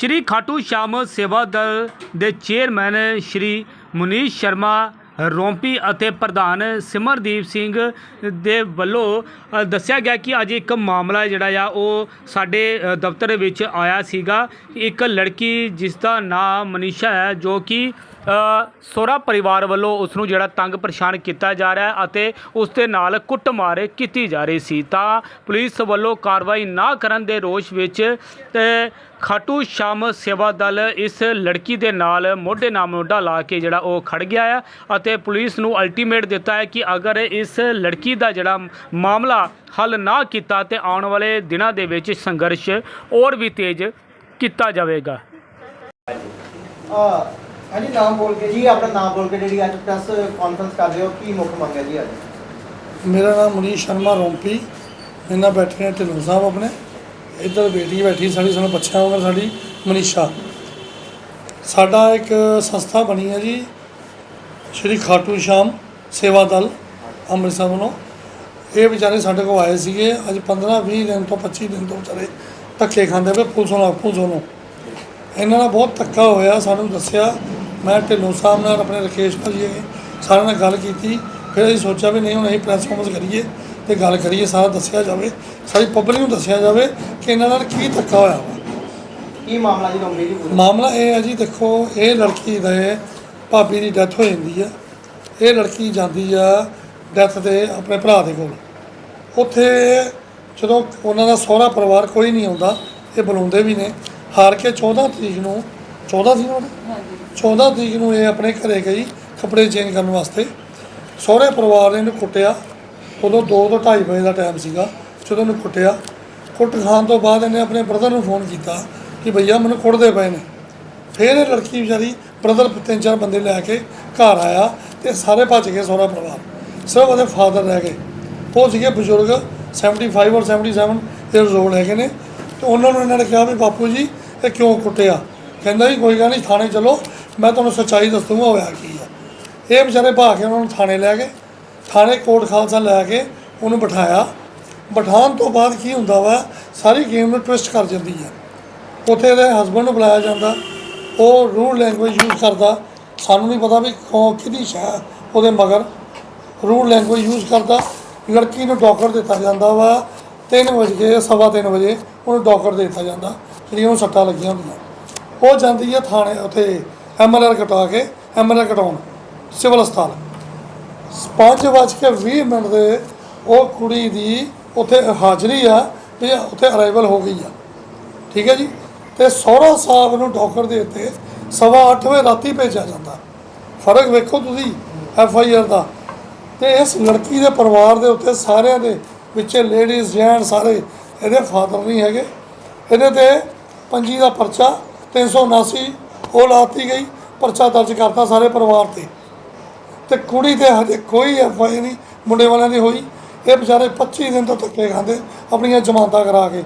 ਸ਼੍ਰੀ ਖਾਟੂ ਸ਼ਾਮ ਸੇਵਾ ਦਲ ਦੇ ਚੇਅਰਮੈਨ ਸ਼੍ਰੀ ਮੁਨੀਸ਼ ਸ਼ਰਮਾ, ਰੋਂਪੀ ਅਤੇ ਪ੍ਰਧਾਨ ਸਿਮਰਦੀਪ ਸਿੰਘ ਦੇ ਵੱਲੋਂ ਦੱਸਿਆ ਗਿਆ ਕਿ ਅੱਜ ਇੱਕ ਮਾਮਲਾ ਜਿਹੜਾ ਆ, ਉਹ ਸਾਡੇ ਦਫ਼ਤਰ ਵਿੱਚ ਆਇਆ ਸੀਗਾ। ਇੱਕ ਲੜਕੀ ਜਿਸ ਦਾ ਨਾਮ ਮਨੀਸ਼ਾ ਹੈ, ਜੋ ਕਿ ਸੋਹਰਾ ਪਰਿਵਾਰ ਵੱਲੋਂ ਉਸ ਨੂੰ ਜਿਹੜਾ ਤੰਗ ਪਰੇਸ਼ਾਨ ਕੀਤਾ ਜਾ ਰਿਹਾ ਹੈ ਅਤੇ ਉਸ ਦੇ ਨਾਲ ਕੁੱਟਮਾਰ ਕੀਤੀ ਜਾ ਰਹੀ ਸੀ। ਤਾਂ ਪੁਲਿਸ ਵੱਲੋਂ ਕਾਰਵਾਈ ਨਾ ਕਰਨ ਦੇ ਰੋਸ਼ ਵਿੱਚ ਖਾਟੂ ਸ਼ਾਮ ਸੇਵਾ ਦਲ ਇਸ ਲੜਕੀ ਦੇ ਨਾਲ ਮੋਢੇ ਨਾਲ ਮੋਢਾ ਲਾ ਕੇ ਜਿਹੜਾ ਉਹ ਖੜ ਗਿਆ ਹੈ ਅਤੇ ਪੁਲਿਸ ਨੂੰ ਅਲਟੀਮੇਟ ਦਿੱਤਾ ਹੈ ਕਿ ਅਗਰ ਇਸ ਲੜਕੀ ਦਾ ਜਿਹੜਾ ਮਾਮਲਾ ਹੱਲ ਨਾ ਕੀਤਾ ਤੇ ਆਉਣ ਵਾਲੇ ਦਿਨਾਂ ਦੇ ਵਿੱਚ ਸੰਘਰਸ਼ ਹੋਰ ਵੀ ਤੇਜ਼ ਕੀਤਾ ਜਾਵੇਗਾ। ਆ ਹਾਂਜੀ, ਨਾਮ ਬੋਲ ਕੇ ਜੀ, ਆਪਣਾ ਨਾਮ ਬੋਲ ਕੇ ਜਿਹੜੀ ਅੱਜ ਪ੍ਰੈਸ ਕਾਨਫਰੰਸ ਕਰ ਰਹੇ ਹੋ, ਕੀ ਮੁੱਖ ਮੰਗ ਹੈ ਜੀ ਅੱਜ? ਮੇਰਾ ਨਾਮ ਮਨੀਸ਼ ਸ਼ਰਮਾ ਰੋਂਪੀ, ਮੇਰੇ ਨਾਲ ਬੈਠੇ ਨੇ ਢਿੱਲੋਂ ਸਾਹਿਬ ਆਪਣੇ। ਇੱਧਰ ਬੇਟੀ ਬੈਠੀ ਸਾਡੀ, ਸਾਨੂੰ ਬੱਚਿਆਂ ਵਾਂਗ ਸਾਡੀ ਮਨੀਸ਼ਾ। ਸਾਡਾ ਇੱਕ ਸੰਸਥਾ ਬਣੀ ਹੈ ਜੀ, ਸ਼੍ਰੀ ਖਾਟੂ ਸ਼ਾਮ ਸੇਵਾ ਦਲ ਅੰਮ੍ਰਿਤਸਰ ਵੱਲੋਂ। ਇਹ ਵਿਚਾਰੇ ਸਾਡੇ ਕੋਲ ਆਏ ਸੀਗੇ, ਅੱਜ 15 20 ਦਿਨ ਤੋਂ 25 ਦਿਨ ਤੋਂ ਵਿਚਾਰੇ ਧੱਕੇ ਖਾਂਦੇ ਪਏ, ਪੁਲਿਸ ਨੂੰ ਪੁਲਿਸ ਨੂੰ ਇਹਨਾਂ ਨਾਲ ਬਹੁਤ ਧੱਕਾ ਹੋਇਆ, ਸਾਨੂੰ ਦੱਸਿਆ ਮੈਂ ਢਿੱਲੋਂ ਸਾਹਿਬ ਨਾਲ ਆਪਣੇ ਰਕੇਸ਼ ਭਾਜੀ ਸਾਰਿਆਂ ਨਾਲ ਗੱਲ ਕੀਤੀ। ਫਿਰ ਅਸੀਂ ਸੋਚਿਆ ਵੀ ਨਹੀਂ ਹੁਣ ਅਸੀਂ ਪ੍ਰੈਸ ਕਾਨਫਰੰਸ ਕਰੀਏ ਤੇ ਗੱਲ ਕਰੀਏ ਸਾਰਾ ਦੱਸਿਆ ਜਾਵੇ ਸਾਰੀ ਪਬਲਿਕ ਨੂੰ ਦੱਸਿਆ ਜਾਵੇ ਕਿ ਇਹਨਾਂ ਨਾਲ ਕੀ ਧੱਕਾ ਹੋਇਆ ਵਾ। ਕੀ ਮਾਮਲਾ ਜੀ ਗੰਭੀਰ ਜੀ ਮਾਮਲਾ ਇਹ ਹੈ ਜੀ ਦੇਖੋ ਇਹ ਲੜਕੀ ਦੇ ਭਾਬੀ ਦੀ ਡੈਥ ਹੋ ਜਾਂਦੀ ਆ। ਇਹ ਲੜਕੀ ਜਾਂਦੀ ਆ ਡੈਥ ਤੇ ਆਪਣੇ ਭਰਾ ਦੇ ਕੋਲ। ਉੱਥੇ ਜਦੋਂ ਉਹਨਾਂ ਦਾ ਸਹੁਰਾ ਪਰਿਵਾਰ ਕੋਈ ਨਹੀਂ ਆਉਂਦਾ ਇਹ ਬੁਲਾਉਂਦੇ ਵੀ ਨੇ। ਹਾਰ ਕੇ 14 ਤਰੀਕ ਨੂੰ 14 ਸੀ ਨਾ ਹਾਂਜੀ। 14 ਤਰੀਕ ਨੂੰ ਇਹ ਆਪਣੇ ਘਰੇ ਗਈ ਕੱਪੜੇ ਚੇਂਜ ਕਰਨ ਵਾਸਤੇ। ਸਹੁਰੇ ਪਰਿਵਾਰ ਨੇ ਇਹਨੂੰ ਕੁੱਟਿਆ। ਉਦੋਂ 2 ਤੋਂ 2:30 ਵਜੇ ਦਾ ਟਾਈਮ ਸੀਗਾ ਜਦੋਂ ਇਹਨੂੰ ਕੁੱਟਿਆ। ਕੁੱਟ ਖਾਣ ਤੋਂ ਬਾਅਦ ਇਹਨੇ ਆਪਣੇ ਬ੍ਰਦਰ ਨੂੰ ਫੋਨ ਕੀਤਾ ਕਿ ਭਈਆ ਮੈਨੂੰ ਕੁੱਟਦੇ ਪਏ ਨੇ। ਫਿਰ ਇਹ ਲੜਕੀ ਵਿਚਾਰੀ ਬ੍ਰਦਰ ਤਿੰਨ ਚਾਰ ਬੰਦੇ ਲੈ ਕੇ ਘਰ ਆਇਆ ਤੇ ਸਾਰੇ ਭੱਜ ਗਏ ਸਹੁਰਾ ਪਰਿਵਾਰ। ਸਿਰਫ ਉਹਦੇ ਫਾਦਰ ਰਹਿ ਗਏ। ਉਹ ਸੀਗੇ ਬਜ਼ੁਰਗ 75 ਔਰ 77 ਇਅਰਸ 올ਡ ਹੈਗੇ ਨੇ। ਤੇ ਉਹਨਾਂ ਨੂੰ ਇਹਨਾਂ ਨੇ ਕਿਹਾ ਵੀ ਬਾਪੂ ਜੀ ਇਹ ਕਿਉਂ ਕੁੱਟਿਆ? ਕਹਿੰਦਾ ਜੀ, ਕੋਈ ਗੱਲ ਨਹੀਂ, ਥਾਣੇ ਚਲੋ। ਮੈਂ ਤੁਹਾਨੂੰ ਸੱਚਾਈ ਦੱਸੂਗਾ ਹੋਇਆ ਕੀ ਆ। ਇਹ ਵਿਚਾਰੇ ਭਾ ਕੇ ਉਹਨਾਂ ਨੂੰ ਥਾਣੇ ਲੈ ਗਏ। ਥਾਣੇ ਕੋਟ ਖਾਲਸਾ ਲੈ ਕੇ ਉਹਨੂੰ ਬਿਠਾਇਆ। ਬਿਠਾਉਣ ਤੋਂ ਬਾਅਦ ਕੀ ਹੁੰਦਾ ਵਾ, ਸਾਰੀ ਗੇਮ ਨੂੰ ਟਵਿਸਟ ਕਰ ਜਾਂਦੀ ਹੈ ਉੱਥੇ ਇਹਦੇ ਹਸਬੰਡ ਨੂੰ ਬੁਲਾਇਆ ਜਾਂਦਾ। ਉਹ ਰੂਲ ਲੈਂਗੁਏਜ ਯੂਜ਼ ਕਰਦਾ। ਸਾਨੂੰ ਨਹੀਂ ਪਤਾ ਵੀ ਕੌਣ, ਕਿਹਦੀ ਸ਼ਾਹ ਉਹਦੇ ਮਗਰ ਰੂਲ ਲੈਂਗੁਏਜ ਯੂਜ਼ ਕਰਦਾ। ਲੜਕੀ ਨੂੰ ਡਾਕਰ ਦਿੱਤਾ ਜਾਂਦਾ ਵਾ। 3 ਵਜੇ, ਸਵਾ ਤਿੰਨ ਵਜੇ ਉਹਨੂੰ ਡਾਕਰ ਦੇ ਦਿੱਤਾ ਜਾਂਦਾ। ਜਿਹੜੀਆਂ ਉਹਨੂੰ ਸੱਟਾਂ ਲੱਗੀਆਂ ਹੁੰਦੀਆਂ। ਉਹ ਜਾਂਦੀ ਆ ਥਾਣੇ ਉੱਥੇ ਐਮਐਲਆਰ ਕਟਾ ਕੇ ਐਮਐਲਆਰ ਕਟਾਉਣ, ਸਿਵਲ ਹਸਪਤਾਲ। ਪੰਜ ਵੱਜ ਕੇ 20 ਮਿੰਟ ਦੇ ਉਹ ਕੁੜੀ ਦੀ ਉੱਥੇ ਹਾਜ਼ਰੀ ਆ ਵੀ ਉੱਥੇ ਅਰਾਈਵਲ ਹੋ ਗਈ ਆ। ਠੀਕ ਹੈ ਜੀ? ਤੇ ਸਹੁਰਾ ਸਾਹਿਬ ਨੂੰ ਡੋਕਰ ਦੇ ਉੱਤੇ ਸਵਾ ਅੱਠ ਵਜੇ ਰਾਤੀ ਭੇਜਿਆ ਜਾਂਦਾ। ਫ਼ਰਕ ਵੇਖੋ ਤੁਸੀਂ, ਐਫ ਆਈ ਆਰ ਦਾ। ਤੇ ਇਸ ਲੜਕੀ ਦੇ ਪਰਿਵਾਰ ਦੇ ਉੱਤੇ ਸਾਰਿਆਂ ਦੇ ਵਿੱਚ ਲੇਡੀਜ਼ ਜੈਂਟ ਸਾਰੇ, ਇਹਦੇ ਫਾਦਰ ਨਹੀਂ ਹੈਗੇ। ਇਹਦੇ ਤੇ ਪੰਜੀ ਦਾ ਪਰਚਾ 379 ਉਹ ਲਾਤੀ ਗਈ, ਪਰਚਾ ਦਰਜ ਕਰਤਾ ਸਾਰੇ ਪਰਿਵਾਰ ਤੇ। ਤੇ ਕੁੜੀ ਤੇ ਹਜੇ ਕੋਈ ਐਫ ਆਈ ਨਹੀਂ, ਮੁੰਡੇ ਵਾਲਿਆਂ ਦੀ ਹੋਈ। ਇਹ ਵਿਚਾਰੇ 25 ਦਿਨ ਤੋਂ ਧੱਕੇ ਖਾਂਦੇ, ਆਪਣੀਆਂ ਜ਼ਮਾਨਤਾਂ ਕਰਾ ਕੇ।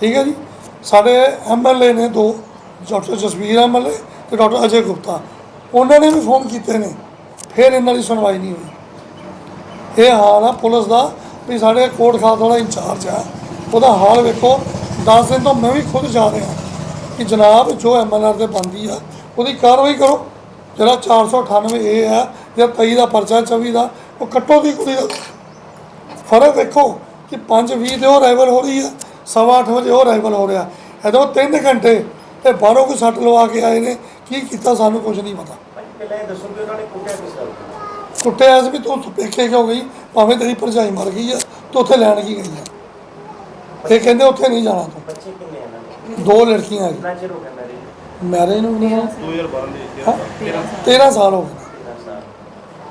ਠੀਕ ਹੈ ਜੀ? ਸਾਡੇ ਐਮਐਲਏ ਨੇ ਦੋ, ਡਾਕਟਰ ਜਸਵੀਰ ਐਮਐਲਏ ਤੇ ਡਾਕਟਰ ਅਜੇ ਗੁਪਤਾ। ਉਹਨਾਂ ਨੇ ਵੀ ਫੋਨ ਕੀਤੇ ਨੇ, ਫਿਰ ਇਹਨਾਂ ਦੀ ਸੁਣਵਾਈ ਨਹੀਂ ਹੋਈ। ਇਹ ਹਾਲ ਆ ਪੁਲਿਸ ਦਾ, ਵੀ ਸਾਡੇ ਕੋਟ ਖਾਲਸਾ ਵਾਲਾ ਇੰਚਾਰਜ ਆ। ਉਹਦਾ ਹਾਲ ਵੇਖੋ 10 ਦਿਨ ਤੋਂ ਮੈਂ ਵੀ ਖੁਦ ਜਾ ਰਿਹਾ। ਕਿ ਜਨਾਬ ਜੋ ਐਮਐਲਆਰ ਤੇ ਬੰਦੀ ਆ ਉਹਦੀ ਕਾਰਵਾਈ ਕਰੋ। ਜਿਹੜਾ 498 ਇਹ ਆ ਜਾਂ 23 ਦਾ ਪਰਚਾ 24 ਦਾ ਉਹ ਕੱਟੋ ਦੀ ਕੁੜੀ ਦਾ। ਫ਼ਰਕ ਵੇਖੋ ਕਿ 5:20 ਤੇ ਉਹ ਰਾਈਵਲ ਹੋ ਰਹੀ ਆ ਸਵਾ ਅੱਠ ਵਜੇ ਉਹ ਰਾਈਵਲ ਹੋ ਰਿਹਾ। ਇਹਦੋਂ 3 ਘੰਟੇ ਤੇ ਬਾਹਰੋਂ ਕੋਈ ਸੱਟ ਲਵਾ ਕੇ ਆਏ ਨੇ ਕੀ ਕੀਤਾ ਸਾਨੂੰ ਕੁਝ ਨਹੀਂ ਪਤਾ। ਪਹਿਲਾਂ ਇਹ ਦੱਸੋ ਕਿ ਉਹਨਾਂ ਨੇ ਕੁੱਟਿਆ ਕਿਸ ਗੱਲ ਕੁੱਟਿਆ ਸੀ ਵੀ ਤੂੰ ਪੇਖੇ ਕਿਉਂ ਗਈ? ਭਾਵੇਂ ਤੇਰੀ ਭਰਜਾਈ ਮਰ ਗਈ ਆ ਤੂੰ ਉੱਥੇ ਲੈਣ ਕੀ ਗਈ ਆ? ਇਹ ਕਹਿੰਦੇ ਉੱਥੇ ਨਹੀਂ ਜਾਣਾ ਤੂੰ। ਬੱਚੇ ਕਿੰਨੇ ਇਹਨਾਂ ਦੇ ਲੜਕੀਆਂ ਜੀ। ਕਿੰਨਾ ਚਿਰ ਹੋ ਗਿਆ ਮੈਰਿਜ ਮੈਰਿਜ ਨੂੰ ਨਹੀਂ 2012 ਦੇ 13 ਸਾਲ ਹੋ ਗਏ। ਸਾਲ।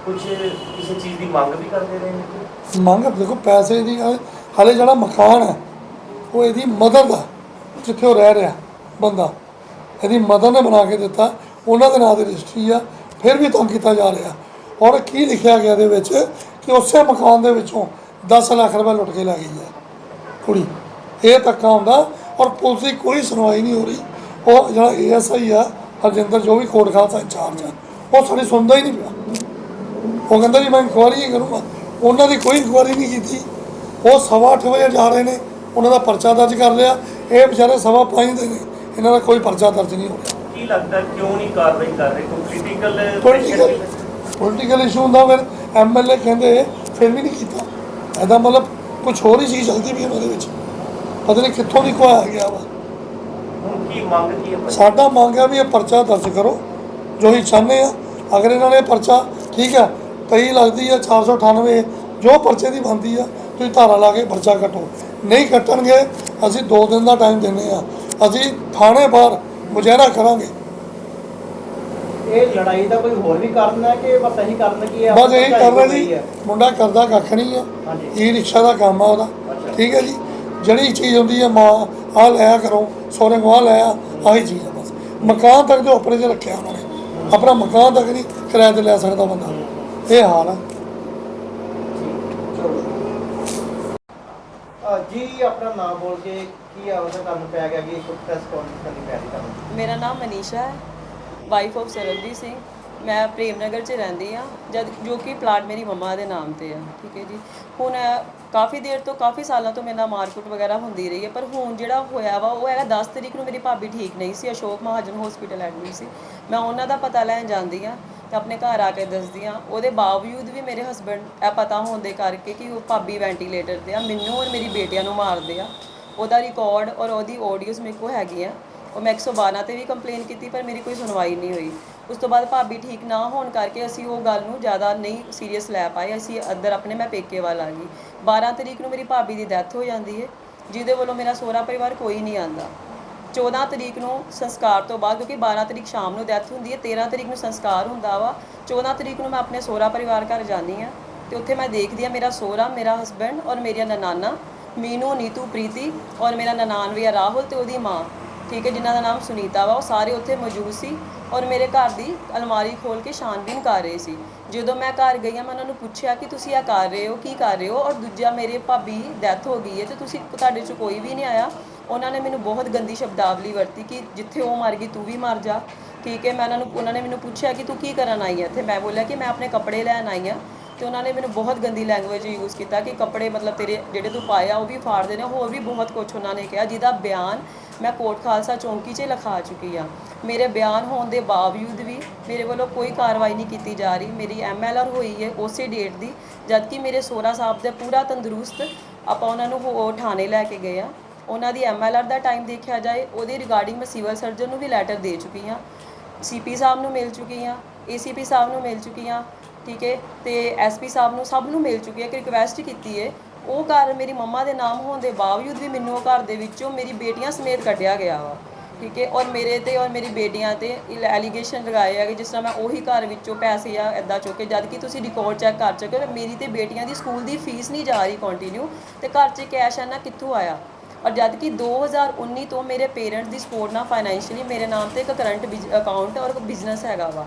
ਕੁਝ ਕਿਸੇ ਚੀਜ਼ ਦੀ ਮੰਗ ਵੀ ਕਰਦੇ ਰਹੇ ਨੇ? ਮੰਗ ਦੇਖੋ ਪੈਸੇ ਦੀ ਗੱਲ- ਹਾਲੇ ਜਿਹੜਾ ਮਕਾਨ ਹੈ ਉਹ ਇਹਦੀ ਮਦਰ ਦਾ ਜਿੱਥੇ ਉਹ ਰਹਿ ਰਿਹਾ ਬੰਦਾ। ਇਹਦੀ ਮਦਰ ਨੇ ਬਣਾ ਕੇ ਦਿੱਤਾ ਉਹਨਾਂ ਦੇ ਨਾਂ ਦੀ ਰਜਿਸਟਰੀ ਆ ਫਿਰ ਵੀ ਤੰਗ ਕੀਤਾ ਜਾ ਰਿਹਾ। ਔਰ ਕੀ ਲਿਖਿਆ ਗਿਆ ਇਹਦੇ ਵਿੱਚ ਕਿ ਉਸੇ ਮਕਾਨ ਦੇ ਵਿੱਚੋਂ 10 ਲੱਖ ਰੁਪਏ ਲੁੱਟ ਕੇ ਲੈ ਗਈ ਹੈ ਕੁੜੀ। ਇਹ ਧੱਕਾ ਹੁੰਦਾ ਔਰ ਪੁਲਿਸ ਦੀ ਕੋਈ ਸੁਣਵਾਈ ਨਹੀਂ ਹੋ ਰਹੀ। ਉਹ ਜਿਹੜਾ ਏਐਸਆਈ ਆ ਹਰਜਿੰਦਰ ਜੋ ਵੀ ਕੋਟ ਖਾਲਸਾ ਇੰਚਾਰਜ ਆ ਉਹ ਸਾਡੀ ਸੁਣਦਾ ਹੀ ਨਹੀਂ ਪਿਆ। ਉਹ ਕਹਿੰਦਾ ਜੀ ਮੈਂ ਇਨਕੁਆਰੀ ਹੀ ਕਰੂੰਗਾ। ਉਹਨਾਂ ਦੀ ਕੋਈ ਇਨਕੁਆਰੀ ਨਹੀਂ ਕੀਤੀ। ਉਹ ਸਵਾ ਅੱਠ ਵਜੇ ਜਾ ਰਹੇ ਨੇ। ਉਹਨਾਂ ਦਾ ਪਰਚਾ ਦਰਜ ਕਰ ਲਿਆ। ਇਹ ਵਿਚਾਰੇ ਸਵਾ ਪੰਜ ਦੇ ਨੇ। ਇਹਨਾਂ ਦਾ ਕੋਈ ਪਰਚਾ ਦਰਜ ਨਹੀਂ ਹੋ ਰਿਹਾ। ਕੀ ਲੱਗਦਾ ਕਿਉਂ ਨਹੀਂ ਕਾਰਵਾਈ ਕਰ ਰਹੇ? ਕੋਈ ਪੋਲੀਟੀਕਲ ਪੋਲੀਟੀਕਲ ਪੋਲੀਟੀਕਲ ਇਸ਼ੂ ਹੁੰਦਾ ਫਿਰ ਐਮਐਲਏ ਕਹਿੰਦੇ ਫਿਰ ਵੀ ਨਹੀਂ ਕੀਤਾ। ਇਹਦਾ ਮਤਲਬ ਕੁਝ ਹੋਰ ਹੀ ਚੀਜ਼ ਚੱਲਦੀ ਵੀ ਉਹਨਾਂ ਦੇ ਵਿੱਚ। ਪਤਾ ਨਹੀਂ ਕਿੱਥੋਂ ਦੀ ਕੋਈ ਆ ਗਿਆ ਵਾ। ਹੁਣ ਕੀ ਮੰਗ ਕੀ ਹੈ ਭਾਈ? ਸਾਡਾ ਮੰਗ ਹੈ ਵੀ ਇਹ ਪਰਚਾ ਦਰਜ ਕਰੋ ਜੋ ਹੀ ਚਾਹੁੰਦੇ ਆ ਅਗਰ ਇਹਨਾਂ ਨੇ ਪਰਚਾ ਠੀਕ ਹੈ ਕਈ ਲੱਗਦੀ ਆ 498 ਜੋ ਪਰਚੇ ਦੀ ਬਣਦੀ ਆ ਤੁਸੀਂ ਧਾਰਾ ਲਾ ਕੇ ਪਰਚਾ ਕੱਟੋ। ਨਹੀਂ ਕੱਟਣਗੇ ਅਸੀਂ 2 ਦਿਨ ਦਾ ਟਾਈਮ ਦਿੰਦੇ ਆ ਅਸੀਂ ਥਾਣੇ ਬਾਹਰ ਮੁਜ਼ਾਹਰਾ ਕਰਾਂਗੇ। ਇਹ ਲੜਾਈ ਦਾ ਕੋਈ ਹੋਰ ਵੀ ਕਾਰਨ ਹੈ ਕਿ ਬਸ ਇਹੀ ਕਾਰਨ ਕੀ ਹੈ ਬਸ ਇਹੀ ਭਰਜਾਈ ਕਰਨਾ ਹੋ ਜੀ? ਮੁੰਡਾ ਕਰਦਾ ਕੱਖ ਨਹੀਂ ਆ। ਹਾਂਜੀ। ਈ ਰਿਕਸ਼ਾ ਦਾ ਕੰਮ ਆ ਉਹਦਾ। ਠੀਕ ਹੈ ਜੀ। ਜਿਹੜੀ ਚੀਜ਼ ਹੁੰਦੀ ਹੈ ਮਾਂ ਆ ਲਿਆ ਕਰੋ ਸੋਨੇ ਨੂੰ ਆ ਲਿਆ ਆਹੀ ਚੀਜ਼ ਆ ਬਸ। ਮਕਾਨ ਤੱਕ ਦੇ ਉੱਪਰ ਜੇ ਰੱਖਿਆ ਉਹਨਾਂ ਨੇ ਆਪਣਾ ਮਕਾਨ ਤੱਕ ਨਹੀਂ ਕਿਰਾਏ ਤੇ ਲੈ ਸਕਦਾ ਬੰਦਾ। ਇਹ ਹਾਲ ਆ। ਅ, ਜੀ ਆਪਣਾ ਨਾਮ ਬੋਲ ਕੇ ਕੀ ਆ? ਉਹਦਾ ਤੁਹਾਨੂੰ ਪੈ ਗਿਆ ਕਿ ਇੱਕ ਪ੍ਰੈਸ ਕਾਨਫਰੰਸ ਕਰਨੀ ਪੈ ਰਹੀ ਤੁਹਾਨੂੰ। ਮੇਰਾ ਨਾਮ ਮਨੀਸ਼ਾ ਹੈ ਵਾਈਫ ਆਫ ਸਰਬਜੀਤ ਸਿੰਘ। ਮੈਂ ਪ੍ਰੇਮ ਨਗਰ 'ਚ ਰਹਿੰਦੀ ਆ ਜਦ ਜੋ ਕਿ ਪਲਾਟ ਮੇਰੀ ਮੰਮਾ ਦੇ ਨਾਮ ਤੇ ਆ ਠੀਕ ਹੈ ਜੀ। ਹੁਣ ਕਾਫੀ ਦੇਰ ਤੋਂ, ਕਾਫੀ ਸਾਲਾਂ ਤੋਂ ਮੇਰੇ ਨਾਲ ਮਾਰਕੁੱਟ ਵਗੈਰਾ ਹੁੰਦੀ ਰਹੀ ਹੈ, ਪਰ ਹੁਣ ਜਿਹੜਾ ਹੋਇਆ ਵਾ, ਉਹ ਹੈਗਾ 10 ਤਰੀਕ ਨੂੰ ਮੇਰੀ ਭਾਬੀ ਠੀਕ ਨਹੀਂ ਸੀ, ਅਸ਼ੋਕ ਮਹਾਜਨ ਹਸਪੀਟਲ ਐਡਮਿਟ ਸੀ। ਮੈਂ ਉਹਨਾਂ ਦਾ ਪਤਾ ਲੈਣ ਜਾਂਦੀ ਆ ਤੇ ਆਪਣੇ ਘਰ ਆ ਕੇ ਦੱਸਦੀ ਆ ਉਹਦੇ ਬਾਵਜੂਦ ਵੀ ਮੇਰੇ ਹਸਬੰਡ ਇਹ ਪਤਾ ਹੋਣ ਦੇ ਕਰਕੇ ਕਿ ਉਹ ਭਾਬੀ ਵੈਂਟੀਲੇਟਰ ਤੇ ਆ, ਮੈਨੂੰ ਔਰ ਮੇਰੀ ਬੇਟੀਆਂ ਨੂੰ ਮਾਰਦੇ ਆ। ਉਹਦਾ ਰਿਕਾਰਡ ਔਰ ਉਹਦੀ ਆਡੀਓਜ਼ ਮੇਰੇ ਕੋਲ ਹੈਗੀ ਆ ਉਹ ਮੈਂ 112 ਤੇ ਵੀ ਕੰਪਲੇਨ ਕੀਤੀ, ਪਰ ਮੇਰੀ ਕੋਈ ਸੁਣਵਾਈ ਨਹੀਂ ਹੋਈ। ਉਸ ਤੋਂ ਬਾਅਦ ਭਾਬੀ ਠੀਕ ਨਾ ਹੋਣ ਕਰਕੇ ਅਸੀਂ ਉਹ ਗੱਲ ਨੂੰ ਜ਼ਿਆਦਾ ਨਹੀਂ ਸੀਰੀਅਸ ਲੈ ਪਾਏ। ਅਸੀਂ ਅੰਦਰ ਆਪਣੇ ਮੈਂ ਪੇਕੇ ਵੱਲ ਆ ਗਈ। 12 ਤਰੀਕ ਨੂੰ ਮੇਰੀ ਭਾਬੀ ਦੀ ਡੈਥ ਹੋ ਜਾਂਦੀ ਹੈ ਜਿਹਦੇ ਵੱਲੋਂ ਮੇਰਾ ਸਹੁਰਾ ਪਰਿਵਾਰ ਕੋਈ ਨਹੀਂ ਆਂਦਾ। 14 ਤਰੀਕ ਨੂੰ ਸੰਸਕਾਰ ਤੋਂ ਬਾਅਦ, ਕਿਉਂਕਿ 12 ਤਰੀਕ ਸ਼ਾਮ ਨੂੰ ਡੈਥ ਹੁੰਦੀ ਹੈ 13 ਤਰੀਕ ਨੂੰ ਸੰਸਕਾਰ ਹੁੰਦਾ ਵਾ। 14 ਤਰੀਕ ਨੂੰ ਮੈਂ ਆਪਣੇ ਸਹੁਰਾ ਪਰਿਵਾਰ ਘਰ ਜਾਂਦੀ ਆ ਤੇ ਉੱਥੇ ਮੈਂ ਦੇਖਦੀ ਆ ਮੇਰਾ ਸੋਹਰਾ, ਮੇਰਾ ਹਸਬੈਂਡ ਔਰ ਮੇਰੀਆਂ ਨਨਾਨਾ ਮੀਨੂ, ਨੀਤੂ, ਪ੍ਰੀਤੀ ਔਰ ਮੇਰਾ ਨਨਾਨਵੀਆ ਰਾਹੁਲ ਤੇ ਉਹਦੀ ਮਾਂ। ਠੀਕ ਹੈ ਜਿਨ੍ਹਾਂ ਦਾ ਨਾਮ ਸੁਨੀਤਾ ਵਾ, ਉਹ ਸਾਰੇ ਉੱਥੇ ਮੌਜੂਦ ਸੀ। ਔਰ ਮੇਰੇ ਘਰ ਦੀ ਅਲਮਾਰੀ ਖੋਲ ਕੇ ਛਾਨਬੀਨ ਕਰ ਰਹੇ ਸੀ। ਜਦੋਂ ਮੈਂ ਘਰ ਗਈ ਆ ਮੈਂ ਉਹਨਾਂ ਨੂੰ ਪੁੱਛਿਆ ਕਿ ਤੁਸੀਂ ਇਹ ਕਰ ਰਹੇ ਹੋ, ਕੀ ਕਰ ਰਹੇ ਹੋ? ਔਰ ਦੂਜਾ, ਮੇਰੇ ਭਾਬੀ ਡੈਥ ਹੋ ਗਈ ਹੈ, ਤੇ ਤੁਸੀਂ ਤੁਹਾਡੇ ਚ ਕੋਈ ਵੀ ਨਹੀਂ ਆਇਆ। ਉਹਨਾਂ ਨੇ ਮੈਨੂੰ ਬਹੁਤ ਗੰਦੀ ਸ਼ਬਦਾਵਲੀ ਵਰਤੀ ਕਿ ਜਿੱਥੇ ਉਹ ਮਰ ਗਈ, ਤੂੰ ਵੀ ਮਰ ਜਾ। ਠੀਕ ਹੈ, ਮੈਂ ਉਹਨਾਂ ਨੂੰ, ਉਹਨਾਂ ਨੇ ਮੈਨੂੰ ਪੁੱਛਿਆ ਕਿ ਤੂੰ ਕੀ ਕਰਨ ਆਈ ਹੈ ਇੱਥੇ? ਮੈਂ ਬੋਲਿਆ ਕਿ ਮੈਂ ਆਪਣੇ ਕੱਪੜੇ ਲੈਣ ਆਈ ਹਾਂ। ਤੇ ਉਹਨਾਂ ਨੇ ਮੈਨੂੰ ਬਹੁਤ ਗੰਦੀ ਲੈਂਗੁਏਜ ਯੂਜ਼ ਕੀਤਾ ਕਿ ਕੱਪੜੇ ਮਤਲਬ ਤੇਰੇ ਜਿਹੜੇ ਤੂੰ ਪਾਇਆ ਉਹ ਵੀ ਫਾੜਦੇ ਨੇ ਹੋਰ ਵੀ ਬਹੁਤ ਕੁਝ ਉਹਨਾਂ ਨੇ ਕਿਹਾ, ਜਿਹਦਾ ਬਿਆਨ ਮੈਂ ਕੋਟ ਖਾਲਸਾ ਚੌਂਕੀ 'ਚ ਲਿਖਾ ਚੁੱਕੀ ਆ। ਮੇਰੇ ਬਿਆਨ ਹੋਣ ਦੇ ਬਾਵਜੂਦ ਵੀ ਮੇਰੇ ਵੱਲੋਂ ਕੋਈ ਕਾਰਵਾਈ ਨਹੀਂ ਕੀਤੀ ਜਾ ਰਹੀ। ਮੇਰੀ ਐਮਐਲਆਰ ਹੋਈ ਹੈ ਉਸੇ ਡੇਟ ਦੀ, ਜਦਕਿ ਮੇਰੇ ਸੋਹਰਾ ਸਾਹਿਬ ਦੇ ਪੂਰਾ ਤੰਦਰੁਸਤ ਆਪਾਂ ਉਹਨਾਂ ਨੂੰ ਉਹ ਥਾਣੇ ਲੈ ਕੇ ਗਏ ਆ। ਉਹਨਾਂ ਦੀ ਐਮਐਲਆਰ ਦਾ ਟਾਈਮ ਦੇਖਿਆ ਜਾਏ, ਉਹਦੇ ਰਿਗਾਰਡਿੰਗ ਮੈਂ ਸਿਵਲ ਸਰਜਨ ਨੂੰ ਵੀ ਲੈਟਰ ਦੇ ਚੁੱਕੀ ਆ। ਸੀਪੀ ਸਾਹਿਬ ਨੂੰ ਮਿਲ ਚੁੱਕੀ ਆ ਏਸੀਪੀ ਸਾਹਿਬ ਨੂੰ ਮਿਲ ਚੁੱਕੀ ਆ। ਠੀਕ ਹੈ ਤੇ ਐਸਪੀ ਸਾਹਿਬ ਨੂੰ ਸਭ ਨੂੰ ਮਿਲ ਚੁੱਕੀ ਹੈ ਕਿ ਰਿਕਵੈਸਟ ਕੀਤੀ ਹੈ। ਉਹ ਘਰ ਮੇਰੀ ਮੰਮਾ ਦੇ ਨਾਮ ਹੋਣ ਦੇ ਬਾਵਜੂਦ ਵੀ ਮੈਨੂੰ ਉਹ ਘਰ ਦੇ ਵਿੱਚੋਂ ਮੇਰੀ ਬੇਟੀਆਂ ਸਮੇਤ ਕੱਢਿਆ ਗਿਆ ਵਾ, ਠੀਕ ਹੈ। ਔਰ ਮੇਰੇ ਤੇ ਔਰ ਮੇਰੀ ਬੇਟੀਆਂ ਤੇ ਐਲੀਗੇਸ਼ਨ ਲਗਾਏ ਆ ਕਿ ਜਿਸ ਤਰ੍ਹਾਂ ਮੈਂ ਉਹੀ ਘਰ ਵਿੱਚੋਂ ਪੈਸੇ ਆ ਐਦਾਂ ਚੁੱਕ ਕੇ ਜਦ ਕਿ ਤੁਸੀਂ ਰਿਕਾਰਡ ਚੈੱਕ ਕਰ ਚੁੱਕੇ ਹੋ ਮੇਰੀ ਤੇ ਬੇਟੀਆਂ ਦੀ ਸਕੂਲ ਦੀ ਫੀਸ ਨਹੀਂ ਜਾ ਰਹੀ ਕੰਟੀਨਿਊ ਤੇ ਘਰ 'ਚ ਕੈਸ਼ ਇੰਨਾ ਕਿੱਥੋਂ ਆਇਆ? ਔਰ ਜਦ ਕਿ 2019 ਤੋਂ ਮੇਰੇ ਪੇਰੈਂਟਸ ਦੀ ਸਪੋਰਟ ਨਾਲ ਫਾਈਨੈਂਸ਼ੀਅਲੀ ਮੇਰੇ ਨਾਮ ਤੇ ਇੱਕ ਕਰੰਟ ਅਕਾਊਂਟ ਔਰ ਬਿਜ਼ਨਸ ਹੈਗਾ ਵਾ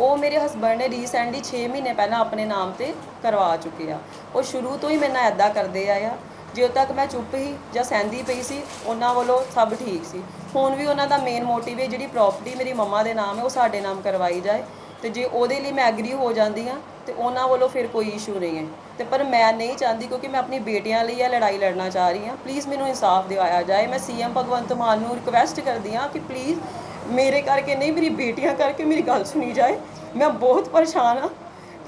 ਉਹ ਮੇਰੇ ਹਸਬੰਡ ਨੇ ਰੀਸੈਂਟਲੀ 6 ਮਹੀਨੇ ਪਹਿਲਾਂ ਆਪਣੇ ਨਾਮ ਤੇ ਕਰਵਾ ਚੁੱਕੇ ਆ। ਉਹ ਸ਼ੁਰੂ ਤੋਂ ਹੀ ਮੇਰੇ ਨਾਲ ਐਦਾਂ ਕਰਦੇ ਆਏ ਆ। ਜਦੋਂ ਤੱਕ ਮੈਂ ਚੁੱਪ ਹੀ ਜਾਂ ਸਹਿੰਦੀ ਪਈ ਸੀ, ਉਹਨਾਂ ਵੱਲੋਂ ਸਭ ਠੀਕ ਸੀ। ਹੁਣ ਵੀ ਉਹਨਾਂ ਦਾ ਮੇਨ ਮੋਟਿਵ ਹੈ ਜਿਹੜੀ ਪ੍ਰਾਪਰਟੀ ਮੇਰੀ ਮੰਮਾ ਦੇ ਨਾਮ ਹੈ, ਉਹ ਸਾਡੇ ਨਾਮ ਕਰਵਾਈ ਜਾਏ। ਤੇ ਜੇ ਉਹਦੇ ਲਈ ਮੈਂ ਐਗਰੀ ਹੋ ਜਾਂਦੀ ਆ ਤੇ ਉਹਨਾਂ ਵੱਲੋਂ ਫਿਰ ਕੋਈ ਇਸ਼ੂ ਨਹੀਂ ਹੈ। ਤੇ ਪਰ ਮੈਂ ਨਹੀਂ ਚਾਹੁੰਦੀ ਕਿਉਂਕਿ ਮੈਂ ਆਪਣੀ ਬੇਟੀਆਂ ਲਈ ਇਹ ਲੜਾਈ ਲੜਨਾ ਚਾਹ ਰਹੀ ਹਾਂ। ਪਲੀਜ਼ ਮੈਨੂੰ ਇਨਸਾਫ ਦਿਵਾਇਆ ਜਾਏ। ਮੈਂ ਸੀਐਮ ਭਗਵੰਤ ਮਾਨ ਨੂੰ ਰਿਕਵੈਸਟ ਕਰਦੀ ਹਾਂ ਕਿ ਪਲੀਜ਼ ਮੇਰੇ ਕਰਕੇ ਨਹੀਂ, ਮੇਰੀ ਬੇਟੀਆਂ ਕਰਕੇ ਮੇਰੀ ਗੱਲ ਸੁਣੀ ਜਾਏ। ਮੈਂ ਬਹੁਤ ਪਰੇਸ਼ਾਨ ਹਾਂ।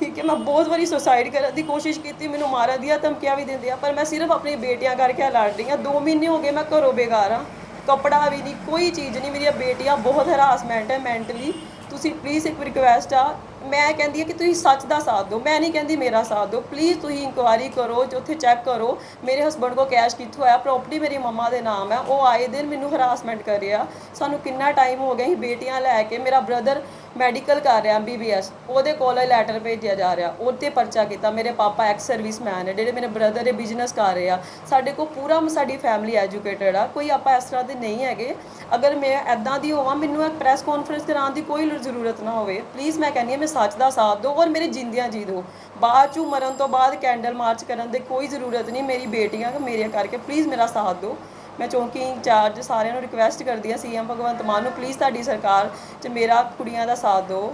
ਠੀਕ ਹੈ, ਮੈਂ ਬਹੁਤ ਵਾਰੀ ਸੁਸਾਈਡ ਕਰਨ ਦੀ ਕੋਸ਼ਿਸ਼ ਕੀਤੀ, ਮੈਨੂੰ ਮਾਰਨ ਦੀਆਂ ਧਮਕੀਆਂ ਵੀ ਦਿੰਦੇ ਆ, ਪਰ ਮੈਂ ਸਿਰਫ ਆਪਣੀ ਬੇਟੀਆਂ ਕਰਕੇ ਇਹ ਲੜ ਰਹੀ ਹਾਂ। 2 ਮਹੀਨੇ ਹੋ ਗਏ ਮੈਂ ਘਰੋਂ ਬੇਘਰ ਹਾਂ। ਕਪੜਾ ਵੀ ਨਹੀਂ, ਕੋਈ ਚੀਜ਼ ਨਹੀਂ। ਮੇਰੀਆਂ ਬੇਟੀਆਂ ਬਹੁਤ ਹਰਾਸਮੈਂਟ ਹੈ ਮੈਂਟਲੀ ਤੁਸੀਂ ਪਲੀਜ਼ ਇੱਕ ਰਿਕੁਐਸਟ ਆ ਮੈਂ ਕਹਿੰਦੀ ਹਾਂ ਕਿ ਤੁਸੀਂ ਸੱਚ ਦਾ ਸਾਥ ਦਿਓ, ਮੈਂ ਨਹੀਂ ਕਹਿੰਦੀ ਮੇਰਾ ਸਾਥ ਦਿਓ। ਪਲੀਜ਼ ਤੁਸੀਂ ਇਨਕੁਆਇਰੀ ਕਰੋ, ਤੇ ਉੱਥੇ ਚੈੱਕ ਕਰੋ। ਮੇਰੇ ਹਸਬੰਡ ਕੋ ਕੈਸ਼ ਕਿੱਥੋਂ ਆਇਆ? ਪ੍ਰਾਪਰਟੀ ਮੇਰੀ ਮੰਮਾ ਦੇ ਨਾਮ ਹੈ। ਉਹ ਆਏ ਦਿਨ ਮੈਨੂੰ ਹਰਾਸਮੈਂਟ ਕਰ ਰਿਹਾ ਸਾਨੂੰ ਕਿੰਨਾ ਟਾਈਮ ਹੋ ਗਿਆ ਸੀ ਬੇਟੀਆਂ ਲੈ ਕੇ, ਮੇਰਾ ਬ੍ਰਦਰ ਮੈਡੀਕਲ ਕਰ ਰਿਹਾ ਐਮਬੀਬੀਐਸ ਉਹਦੇ ਕੋਲ ਲੈਟਰ ਭੇਜਿਆ ਜਾ ਰਿਹਾ ਉਹਤੇ ਪਰਚਾ ਕੀਤਾ। ਮੇਰੇ ਪਾਪਾ ਐਕਸ ਸਰਵਿਸਮੈਨ ਹੈ ਜਿਹੜੇ ਮੇਰੇ ਬ੍ਰਦਰ ਹੈ ਬਿਜ਼ਨਸ ਕਰ ਰਹੇ ਆ। ਸਾਡੇ ਕੋਲ ਪੂਰਾ ਸਾਡੀ ਫੈਮਿਲੀ ਐਜੂਕੇਟਡ ਆ। ਕੋਈ ਆਪਾਂ ਇਸ ਤਰ੍ਹਾਂ ਦੇ ਨਹੀਂ ਹੈਗੇ। ਅਗਰ ਮੈਂ ਐਦਾਂ ਦੀ ਹੋਵਾਂ, ਮੈਨੂੰ ਇੱਕ ਪ੍ਰੈਸ ਕਾਨਫਰੰਸ ਕਰਾਉਣ ਦੀ ਕੋਈ ਜ਼ਰੂਰਤ ਨਾ ਹੋਵੇ। ਪਲੀਜ਼ ਮੈਂ ਕਹਿੰਦੀ ਹਾਂ, ਮੈਂ ਸੱਚ ਦਾ ਸਾਥ ਦਿਓ ਔਰ ਮੇਰੇ ਜਿੰਦਿਆਂ ਜੀ ਦਿਓ। ਬਾਅਦ ਚੋਂ ਮਰਨ ਤੋਂ ਬਾਅਦ ਕੈਂਡਲ ਮਾਰਚ ਕਰਨ ਦੀ ਕੋਈ ਜ਼ਰੂਰਤ ਨਹੀਂ। ਮੇਰੀ ਬੇਟੀਆਂ ਮੇਰੇ ਕਰਕੇ ਪਲੀਜ਼ ਮੇਰਾ ਸਾਥ ਦਿਓ। ਮੈਂ ਚੌਂਕੀ ਇੰਚਾਰਜ ਸਾਰਿਆਂ ਨੂੰ ਰਿਕਵੈਸਟ ਕਰਦੀ ਹਾਂ ਸੀਐਮ ਭਗਵੰਤ ਮਾਨ ਨੂੰ ਪਲੀਜ਼ ਤੁਹਾਡੀ ਸਰਕਾਰ 'ਚ ਮੇਰਾ ਕੁੜੀਆਂ ਦਾ ਸਾਥ ਦਿਓ।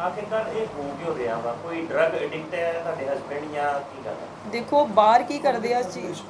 ਆਖਿਰਕਾਰ ਇਹ ਹੋ ਕਿਉਂ ਰਿਹਾ ਵਾ? ਕੋਈ ਡਰਗ ਐਡਿਕਟ ਹੈ ਤੁਹਾਡੇ ਹਸਬੰਡ ਜਾਂ ਕੀ ਗੱਲ ਹੈ? ਦੇਖੋ ਬਾਹਰ ਕੀ ਕਰਦੇ ਆ ਚੀਜ਼?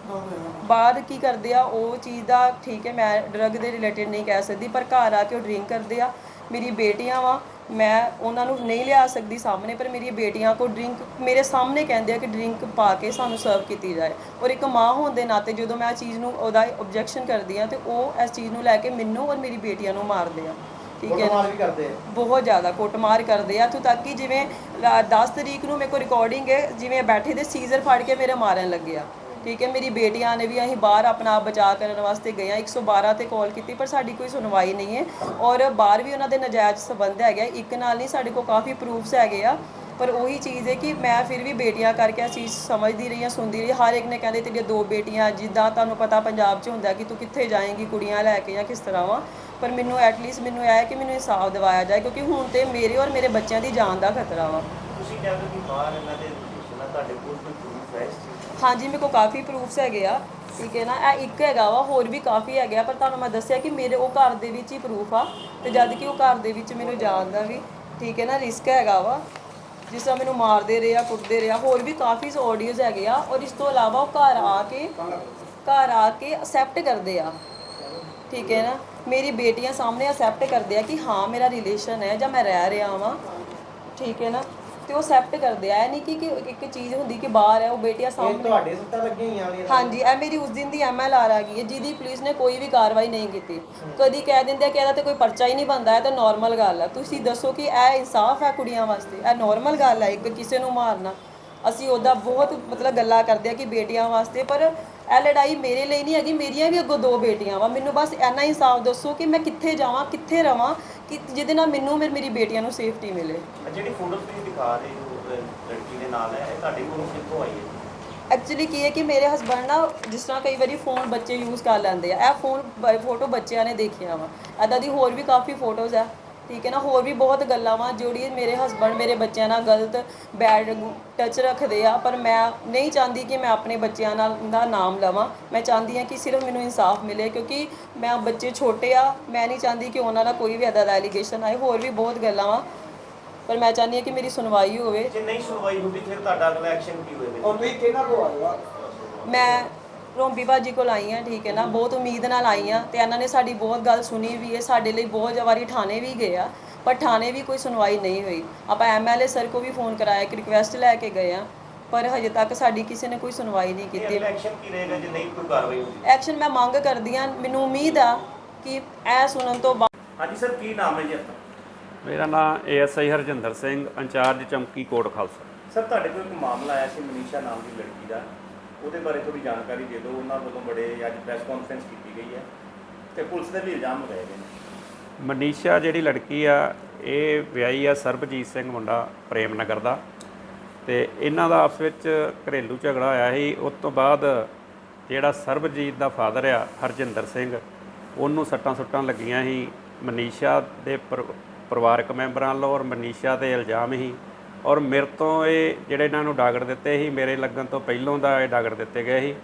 ਬਾਹਰ ਕੀ ਕਰਦੇ ਆ ਉਹ ਚੀਜ਼ ਦਾ ਠੀਕ ਹੈ ਮੈਂ ਡਰਗ ਦੇ ਰਿਲੇਟਡ ਨਹੀਂ ਕਹਿ ਸਕਦੀ ਪਰ ਘਰ ਆ ਕੇ ਉਹ ਡਰਿੰਕ ਕਰਦੇ ਆ। ਮੇਰੀ ਬੇਟੀਆਂ ਵਾ ਮੈਂ ਉਹਨਾਂ ਨੂੰ ਨਹੀਂ ਲਿਆ ਸਕਦੀ ਸਾਹਮਣੇ ਪਰ ਮੇਰੀ ਬੇਟੀਆਂ ਕੋ ਡਰਿੰਕ ਮੇਰੇ ਸਾਹਮਣੇ ਕਹਿੰਦੇ ਆ ਕਿ ਡਰਿੰਕ ਪਾ ਕੇ ਸਾਨੂੰ ਸਰਵ ਕੀਤੀ ਜਾਏ। ਔਰ ਇੱਕ ਮਾਂ ਹੋਣ ਦੇ ਨਾਤੇ ਜਦੋਂ ਮੈਂ ਆ ਚੀਜ਼ ਨੂੰ ਉਹਦਾ ਆਬਜੈਕਸ਼ਨ ਕਰਦੀ ਆ ਤੇ ਉਹ ਇਸ ਚੀਜ਼ ਨੂੰ ਲੈ ਕੇ ਮੈਨੂੰ ਔਰ ਮੇਰੀ ਬੇਟੀਆਂ ਨੂੰ ਮਾਰਦੇ ਆ। ਠੀਕ ਹੈ? ਕੁੱਟਮਾਰ ਵੀ ਕਰਦੇ ਆ। ਬਹੁਤ ਜ਼ਿਆਦਾ ਕੁੱਟਮਾਰ ਕਰਦੇ ਆ। ਇੱਥੋਂ ਤੱਕ ਕਿ ਜਿਵੇਂ 10 ਤਰੀਕ ਨੂੰ ਮੇਰੇ ਕੋਲ ਰਿਕਾਰਡਿੰਗ ਹੈ ਜਿਵੇਂ ਬੈਠੇ ਦੇ ਸੀਜ਼ਰ ਫੜ ਕੇ ਮੇਰੇ ਮਾਰਨ ਲੱਗੇ ਆ। ਠੀਕ ਹੈ, ਮੇਰੀ ਬੇਟੀਆਂ ਨੇ ਵੀ ਅਸੀਂ ਬਾਹਰ ਆਪਣਾ ਆਪ ਬਚਾਅ ਕਰਨ ਵਾਸਤੇ ਗਏ ਆ 112 ਤੇ ਕਾਲ ਕੀਤੀ, ਪਰ ਸਾਡੀ ਕੋਈ ਸੁਣਵਾਈ ਨਹੀਂ ਹੈ। ਔਰ ਬਾਹਰ ਵੀ ਉਹਨਾਂ ਦੇ ਨਜਾਇਜ਼ ਸਬੰਧ ਹੈਗੇ ਇੱਕ ਨਾਲ ਨਹੀਂ, ਸਾਡੇ ਕੋਲ ਕਾਫੀ ਪ੍ਰੂਫਸ ਹੈਗੇ ਆ। ਪਰ ਉਹੀ ਚੀਜ਼ ਹੈ ਕਿ ਮੈਂ ਫਿਰ ਵੀ ਬੇਟੀਆਂ ਕਰਕੇ ਇਹ ਚੀਜ਼ ਸਮਝਦੀ ਰਹੀ ਹਾਂ, ਸੁਣਦੀ ਰਹੀ ਹਰ ਇੱਕ ਨੇ ਕਹਿੰਦੇ, ਤੇਰੀਆਂ ਦੋ ਬੇਟੀਆਂ, ਜਿੱਦਾਂ ਤੁਹਾਨੂੰ ਪਤਾ ਪੰਜਾਬ 'ਚ ਹੁੰਦਾ ਕਿ ਤੂੰ ਕਿੱਥੇ ਜਾਏਂਗੀ, ਕੁੜੀਆਂ ਲੈ ਕੇ ਜਾਂ ਕਿਸ ਤਰ੍ਹਾਂ ਵਾ? ਪਰ ਮੈਨੂੰ ਐਟਲੀਸਟ ਮੈਨੂੰ ਇਹ ਹੈ ਕਿ ਮੈਨੂੰ ਇਨਸਾਫ ਦਿਵਾਇਆ ਜਾਏ, ਕਿਉਂਕਿ ਹੁਣ ਤੇ ਮੇਰੇ ਔਰ ਮੇਰੇ ਬੱਚਿਆਂ ਦੀ ਜਾਨ ਦਾ ਖਤਰਾ ਵਾ। ਤੁਸੀਂ ਕਹਿੰਦੇ ਕਿ ਬਾਹਰ ਇਹਨਾਂ ਦੇ ਤੁਹਾਡੇ ਕੋਲ ਕੋਈ ਪ੍ਰੂਫ ਹੈ ਇਸ ਚੀਜ਼ ਦਾ? ਹਾਂਜੀ, ਮੇਰੇ ਕੋਲ ਕਾਫੀ ਪ੍ਰੂਫਸ ਹੈਗੇ ਆ। ਠੀਕ ਹੈ ਨਾ? ਇਹ ਇੱਕ ਹੈਗਾ ਵਾ, ਹੋਰ ਵੀ ਕਾਫੀ ਹੈਗੇ ਆ, ਪਰ ਤੁਹਾਨੂੰ ਮੈਂ ਦੱਸਿਆ ਕਿ ਮੇਰੇ ਉਹ ਘਰ ਦੇ ਵਿੱਚ ਹੀ ਪ੍ਰੂਫ ਆ। ਤੇ ਜਦ ਕਿ ਉਹ ਘਰ ਦੇ ਵਿੱਚ ਮੈਨੂੰ ਜਾਣ ਦਾ ਵੀ, ਠੀਕ ਹੈ ਨਾ ਰਿਸਕ ਹੈਗਾ ਵਾ। ਜਿਸ ਤਰ੍ਹਾਂ ਮੈਨੂੰ ਮਾਰਦੇ ਰਹੇ ਆ, ਕੁੱਟਦੇ ਰਹੇ ਆ, ਹੋਰ ਵੀ ਕਾਫੀ ਆਡੀਓਜ਼ ਹੈਗੇ ਆ। ਔਰ ਇਸ ਤੋਂ ਇਲਾਵਾ ਉਹ ਘਰ ਆ ਕੇ, ਘਰ ਆ ਕੇ ਅਸੈਪਟ ਕਰਦੇ ਆ। ਠੀਕ ਹੈ ਨਾ? ਮੇਰੀ ਬੇਟੀਆਂ ਸਾਹਮਣੇ ਅਸੈਪਟ ਕਰਦੇ ਆ ਕਿ ਹਾਂ, ਮੇਰਾ ਰਿਲੇਸ਼ਨ ਹੈ ਜਾਂ ਮੈਂ ਰਹਿ ਰਿਹਾ ਵਾਂ। ਠੀਕ ਹੈ ਨਾ? ਤੇ ਉਹ ਅਸੈਪਟ ਕਰਦੇ ਆ। ਇਹ ਨਹੀਂ ਕਿ ਕਿ ਇੱਕ ਚੀਜ਼ ਹੁੰਦੀ ਕਿ ਬਾਹਰ ਹੈ ਉਹ ਬੇਟੀਆਂ ਇਹ ਸਾਹਮਣੇ ਤੁਹਾਡੇ ਸੱਟਾਂ ਲੱਗੀਆਂ ਹੋਈਆਂ ਨੇ। ਹਾਂਜੀ ਇਹ ਮੇਰੀ ਉਸ ਦਿਨ ਦੀ ਐਮਐਲਆਰ ਆ ਗਈ ਹੈ ਜਿਹਦੀ ਪੁਲਿਸ ਨੇ ਕੋਈ ਵੀ ਕਾਰਵਾਈ ਨਹੀਂ ਕੀਤੀ। ਕਦੀ ਕਹਿ ਦਿੰਦੇ ਆ ਕਿ ਇਹਦਾ ਤੇ ਕੋਈ ਪਰਚਾ ਹੀ ਨਹੀਂ ਬੰਦਾ ਹੈ ਤਾਂ ਨਾਰਮਲ ਗੱਲ ਹੈ ਤੁਸੀਂ ਦੱਸੋ ਕਿ ਇਹ ਇਨਸਾਫ ਹੈ ਕੁੜੀਆਂ ਵਾਸਤੇ? ਇਹ ਨਾਰਮਲ ਗੱਲ ਹੈ ਇੱਕ ਕਿਸੇ ਨੂੰ ਮਾਰਨਾ। ਅਸੀਂ ਉਹਦਾ ਬਹੁਤ ਮਤਲਬ ਗੱਲਾਂ ਕਰਦੇ ਆ ਕਿ ਬੇਟੀਆਂ ਵਾਸਤੇ ਪਰ ਇਹ ਲੜਾਈ ਮੇਰੇ ਲਈ ਨਹੀਂ ਹੈਗੀ ਮੇਰੀਆਂ ਵੀ ਅੱਗੋਂ ਦੋ ਬੇਟੀਆਂ ਵਾ। ਮੈਨੂੰ ਬਸ ਇੰਨਾ ਇਨਸਾਫ ਦੱਸੋ ਕਿ ਮੈਂ ਕਿੱਥੇ ਜਾਵਾਂ ਕਿੱਥੇ ਰਵਾਂ ਕਿ ਜਿਹਦੇ ਨਾਲ ਮੈਨੂੰ ਮੇਰ- ਮੇਰੀ ਬੇਟੀਆਂ ਨੂੰ ਸੇਫਟੀ ਮਿਲੇ। ਜਿਹੜੀ ਫੋਟੋ ਤੁਸੀਂ ਦਿਖਾ ਰਹੇ ਹੋ ਲੜਕੀ ਦੇ ਨਾਲ ਹੈ ਇਹ ਤੁਹਾਡੇ ਕੋਲ ਕਿੱਥੋਂ ਆਈ ਹੈ? ਐਕਚੁਅਲੀ ਕੀ ਹੈ ਕਿ ਮੇਰੇ ਹਸਬੰਡ ਨਾ ਜਿਸ ਤਰ੍ਹਾਂ ਕਈ ਵਾਰੀ ਫੋਨ ਬੱਚੇ ਯੂਜ਼ ਕਰ ਲੈਂਦੇ ਆ। ਇਹ ਫੋਨ ਫੋਟੋ ਬੱਚਿਆਂ ਨੇ ਦੇਖਿਆ ਵਾ। ਐਦਾਂ ਦੀ ਹੋਰ ਵੀ ਕਾਫੀ ਫੋਟੋਜ਼ ਆ। ਠੀਕ ਹੈ ਨਾ ਹੋਰ ਵੀ ਬਹੁਤ ਗੱਲਾਂ ਵਾ ਜਿਹੜੀ ਮੇਰੇ ਹਸਬੰਡ ਮੇਰੇ ਬੱਚਿਆਂ ਨਾਲ ਗਲਤ ਬੈਡ ਟੱਚ ਰੱਖਦੇ ਆ ਪਰ ਮੈਂ ਨਹੀਂ ਚਾਹੁੰਦੀ ਕਿ ਮੈਂ ਆਪਣੇ ਬੱਚਿਆਂ ਨਾਲ ਦਾ ਨਾਮ ਲਵਾਂ। ਮੈਂ ਚਾਹੁੰਦੀ ਹਾਂ ਕਿ ਸਿਰਫ ਮੈਨੂੰ ਇਨਸਾਫ ਮਿਲੇ ਕਿਉਂਕਿ ਮੈਂ ਬੱਚੇ ਛੋਟੇ ਆ ਮੈਂ ਨਹੀਂ ਚਾਹੁੰਦੀ ਕਿ ਉਹਨਾਂ ਦਾ ਕੋਈ ਵੀ ਐਦਾ ਦਾ ਐਲੀਗੇਸ਼ਨ ਆਏ ਹੋਰ ਵੀ ਬਹੁਤ ਗੱਲਾਂ ਵਾ। ਪਰ ਮੈਂ ਚਾਹੁੰਦੀ ਹਾਂ ਕਿ ਮੇਰੀ ਸੁਣਵਾਈ ਹੋਵੇ। ਜੇ ਨਹੀਂ ਸੁਣਵਾਈ ਹੁੰਦੀ ਫਿਰ ਤੁਹਾਡਾ ਅਗਲਾ ਐਕਸ਼ਨ ਕੀ ਹੋਏਗਾ ਹੁਣ ਤੁਸੀਂ ਕਿਹਨਾਂ ਕੋ ਆਏ ਹੋ? ਮੈਂ ਰੋਂਬੀ ਬਾਜੀ ਕੋਲ ਆਈ ਹਾਂ ਠੀਕ ਹੈ ਨਾ ਬਹੁਤ ਉਮੀਦ ਨਾਲ ਆਈ ਹਾਂ ਤੇ ਇਹਨਾਂ ਨੇ ਸਾਡੀ ਬਹੁਤ ਗੱਲ ਸੁਣੀ ਵੀ ਹੈ ਸਾਡੇ ਲਈ ਬਹੁਤ ਵਾਰੀ ਥਾਣੇ ਵੀ ਗਏ ਆ ਪਰ ਥਾਣੇ ਵੀ ਕੋਈ ਸੁਣਵਾਈ ਨਹੀਂ ਹੋਈ। ਆਪਾਂ ਐਮਐਲਏ ਸਰ ਕੋ ਵੀ ਫੋਨ ਕਰਾਇਆ ਇੱਕ ਰਿਕੁਐਸਟ ਲੈ ਕੇ ਗਏ ਆ ਪਰ ਹਜੇ ਤੱਕ ਸਾਡੀ ਕਿਸੇ ਨੇ ਕੋਈ ਸੁਣਵਾਈ ਨਹੀਂ ਕੀਤੀ। ਐਕਸ਼ਨ ਕੀ ਰਹੇਗਾ ਜੇ ਨਹੀਂ ਕੋਈ ਕਾਰਵਾਈ ਹੁੰਦੀ? ਐਕਸ਼ਨ ਮੈਂ ਮੰਗ ਕਰਦੀ ਹਾਂ ਮੈਨੂੰ ਉਮੀਦ ਆ ਕਿ ਇਹ ਸੁਣਨ ਤੋਂ ਬਾਅਦ ਹਾਂਜੀ ਸਰ ਕੀ ਨਾਮ ਹੈ ਜੀ ਆਪਣਾ? ਮੇਰਾ ਨਾਮ ਏਐਸਆਈ ਹਰਜਿੰਦਰ ਸਿੰਘ ਇੰਚਾਰਜ ਚੌਂਕੀ ਕੋਟ ਖਾਲਸਾ। ਸਰ ਤੁਹਾਡੇ ਕੋਲ ਇੱਕ ਮਾਮਲਾ ਆਇਆ ਸੀ ਮਨੀਸ਼ਾ ਨਾਮ ਦੀ ਲੜਕੀ ਦਾ। ਉਹਦੇ ਬਾਰੇ ਥੋੜੀ ਜਾਣਕਾਰੀ ਦੇ ਦਿਓ। ਉਹਨਾਂ ਵੱਲੋਂ ਬੜੇ ਅੱਜ ਪ੍ਰੈਸ ਕਾਨਫਰੰਸ ਕੀਤੀ ਗਈ ਹੈ ਤੇ ਪੁਲਿਸ ਦੇ ਵੀ ਇਲਜ਼ਾਮ ਲਗਾਏ ਗਏ ਨੇ। ਮਨੀਸ਼ਾ ਜਿਹੜੀ ਲੜਕੀ ਆ, ਇਹ ਵਿਆਹੀ ਆ ਸਰਬਜੀਤ ਸਿੰਘ ਮੁੰਡਾ ਪ੍ਰੇਮ ਨਗਰ ਦਾ ਤੇ ਇਹਨਾਂ ਦਾ ਆਪਸ ਵਿੱਚ ਘਰੇਲੂ ਝਗੜਾ ਹੋਇਆ ਸੀ। ਉਸ ਤੋਂ ਬਾਅਦ ਜਿਹੜਾ ਸਰਬਜੀਤ ਦਾ ਫਾਦਰ ਆ, ਹਰਜਿੰਦਰ ਸਿੰਘ, ਉਹਨੂੰ ਸੱਟਾਂ ਸੁੱਟਾਂ ਲੱਗੀਆਂ ਸੀ। ਮਨੀਸ਼ਾ ਦੇ ਪਰਿਵਾਰਕ ਮੈਂਬਰਾਂ ਵੱਲੋਂ ਔਰ ਮਨੀਸ਼ਾ ਤੇ ਇਲਜ਼ਾਮ ਹੀ ਔਰ ਮੇਰੇ ਤੋਂ ਇਹ ਜਿਹੜੇ ਇਹਨਾਂ ਨੂੰ ਡਾਗੜ ਦਿੱਤੇ ਸੀ, ਮੇਰੇ ਲੱਗਣ ਤੋਂ ਪਹਿਲੋਂ ਦਾ ਇਹ ਡਾਗੜ ਦਿੱਤੇ ਗਏ ਸੀ।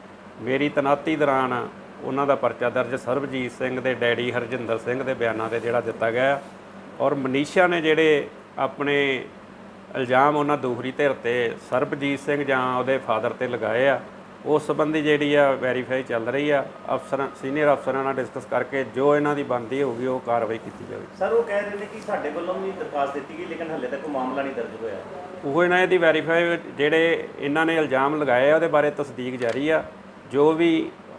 ਮੇਰੀ ਤਨਾਤੀ ਦੌਰਾਨ ਉਹਨਾਂ ਦਾ ਪਰਚਾ ਦਰਜ ਸਰਬਜੀਤ ਸਿੰਘ ਦੇ ਡੈਡੀ ਹਰਜਿੰਦਰ ਸਿੰਘ ਦੇ ਬਿਆਨਾਂ ਤੇ ਜਿਹੜਾ ਦਿੱਤਾ ਗਿਆ। ਔਰ ਮਨੀਸ਼ਾ ਨੇ ਜਿਹੜੇ ਆਪਣੇ ਇਲਜ਼ਾਮ ਉਹਨਾਂ ਦੂਹਰੀ ਧਿਰ ਤੇ ਸਰਬਜੀਤ ਸਿੰਘ ਜਾਂ ਉਹਦੇ ਫਾਦਰ ਤੇ ਲਗਾਏ ਆ ਉਸ ਸੰਬੰਧੀ ਜਿਹੜੀ ਆ ਵੈਰੀਫਾਈ ਚੱਲ ਰਹੀ ਆ ਅਫਸਰਾਂ ਸੀਨੀਅਰ ਅਫਸਰਾਂ ਨਾਲ ਡਿਸਕਸ ਕਰਕੇ ਜੋ ਇਹਨਾਂ ਦੀ ਬਣਦੀ ਹੋਊਗੀ ਉਹ ਕਾਰਵਾਈ ਕੀਤੀ ਜਾਵੇਗੀ। ਸਰ ਉਹ ਕਹਿ ਰਹੇ ਨੇ ਕਿ ਸਾਡੇ ਵੱਲੋਂ ਵੀ ਦਰਖਾਸਤ ਦਿੱਤੀ ਗਈ ਲੇਕਿਨ ਹੱਲੇ ਤੱਕ ਕੋਈ ਮਾਮਲਾ ਨਹੀਂ ਦਰਜ ਹੋਇਆ। ਉਹ ਇਹਨਾਂ ਦੀ ਵੈਰੀਫਾਈ ਜਿਹੜੇ ਇਹਨਾਂ ਨੇ ਇਲਜ਼ਾਮ ਲਗਾਏ ਆ ਉਹਦੇ ਬਾਰੇ ਤਸਦੀਕ ਜਾਰੀ ਆ। ਜੋ ਵੀ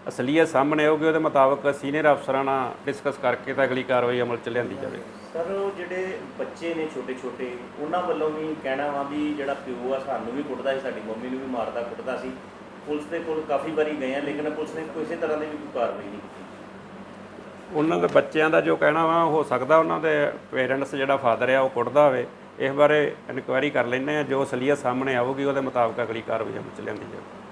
ਅਸਲੀਅਤ ਸਾਹਮਣੇ ਆਊਗੀ ਉਹਦੇ ਮੁਤਾਬਕ ਸੀਨੀਅਰ ਅਫਸਰਾਂ ਨਾਲ ਡਿਸਕਸ ਕਰਕੇ ਤਾਂ ਅਗਲੀ ਕਾਰਵਾਈ ਅਮਲ ਚ ਲਿਆਂਦੀ ਜਾਵੇ ਸਰ ਉਹ ਜਿਹੜੇ ਬੱਚੇ ਨੇ ਛੋਟੇ ਛੋਟੇ ਉਹਨਾਂ ਵੱਲੋਂ ਵੀ ਕਹਿਣਾ ਵਾ ਵੀ ਜਿਹੜਾ ਪਿਓ ਆ ਸਾਨੂੰ ਵੀ ਕੁੱਟਦਾ ਸੀ ਸਾਡੀ ਮੰਮੀ ਨੂੰ ਵੀ ਮਾਰਦਾ ਕੁੱਟਦਾ ਸੀ। ਪੁਲਿਸ ਦੇ ਕੋਲ ਕਾਫੀ ਵਾਰੀ ਗਏ ਆ, ਲੇਕਿਨ ਪੁਲਿਸ ਨੇ ਕਿਸੇ ਤਰ੍ਹਾਂ ਦੀ ਵੀ ਕੋਈ ਕਾਰਵਾਈ ਨਹੀਂ ਕੀਤੀ। ਉਹਨਾਂ ਦੇ ਬੱਚਿਆਂ ਦਾ ਜੋ ਕਹਿਣਾ ਵਾ, ਹੋ ਸਕਦਾ ਉਹਨਾਂ ਦੇ ਪੇਰੈਂਟਸ ਜਿਹੜਾ ਫਾਦਰ ਆ ਉਹ ਕੁੱਟਦਾ ਹੋਵੇ। ਇਸ ਬਾਰੇ ਇਨਕੁਆਇਰੀ ਕਰ ਲੈਂਦੇ ਆ, ਜੋ ਅਸਲੀਅਤ ਸਾਹਮਣੇ ਆਊਗੀ, ਉਹਦੇ ਮੁਤਾਬਕ ਅਗਲੀ ਕਾਰਵਾਈ ਅਮਲ ਚ ਲਿਆਂਦੀ ਜਾਵੇ